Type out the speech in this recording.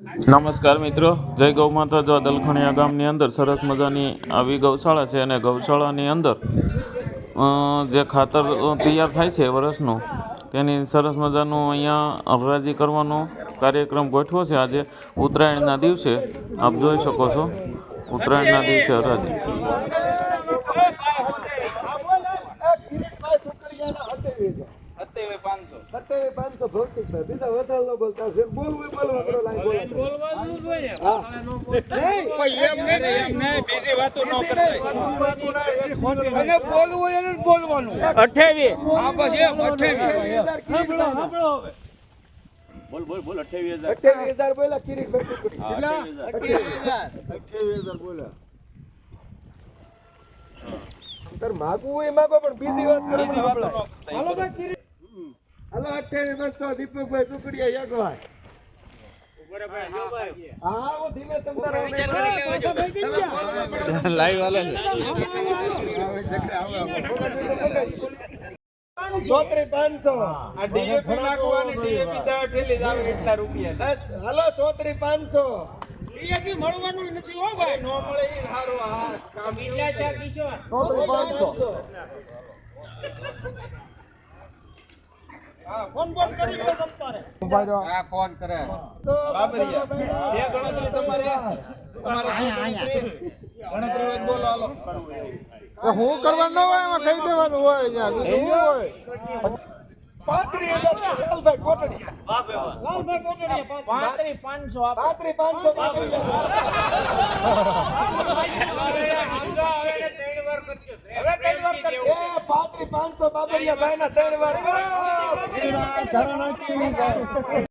નમસ્કાર મિત્રો, જય ગૌ માતા જો દલખણીયા ગામની અંદર સરસ મજાની આવી ગૌશાળા છે અને ગૌશાળાની અંદર જે ખાતર તૈયાર થાય છે વર્ષનું, તેની સરસ મજાનું અહીંયા હરાજી કરવાનો કાર્યક્રમ ગોઠવો છે. આજે ઉત્તરાયણના દિવસે, આપ જોઈ શકો છો. ઉત્તરાયણના દિવસે હરાજી સત્યાવીસ પાંચસો ભૌતિક ભાઈ બીજા વધારે ન બોલતા હશે. બોલવું બોલવું કરો, લાઈન બોલો. અને બોલવું એને જ બોલવાનું હા, બસ એમ, અઠ્યાવીસ. અઠ્યાવીસ હજાર બોલ્યા? અઠ્યાવીસ હજાર. તાર માગવું એ માગો પણ બીજી વાત કરો હાલો અઠ્યાવીસ બસો દીપકભાઈ ટુકડીયા યગવાય. હા, હું ધીમે તમ તારા સોત્રી પાંચસો આ ડીએપી નાખવાની ડીએપી દવા ઠેલી જ એટલા રૂપિયા. હાલો સોત્રી પાંચસો. ડીએપી મળવાનું નથી હો ભાઈ. નો મળે એ સારું હા કામ સોત્રી પાંચસો. ફોન ફોન કરી લો તમ હા ફોન કરે. બાબરિયા બે ગણતરી તમારે. તમારે ગણતરી ગણતરી હોય બોલો હાલો. હું કરવાનું હોય એમાં કહી દેવાનું હોય અહીંયા. બીજું શું હોય. પાંત્રીસ લાલભાઈ કોટડિયા. લાલભાઈ કોટડિયા પાંત્રીસ. પાંચસો પાંત્રીસ પાંચસો પાંચસો બાબરિયા ભાઈ ના ત્રણ વાર કરો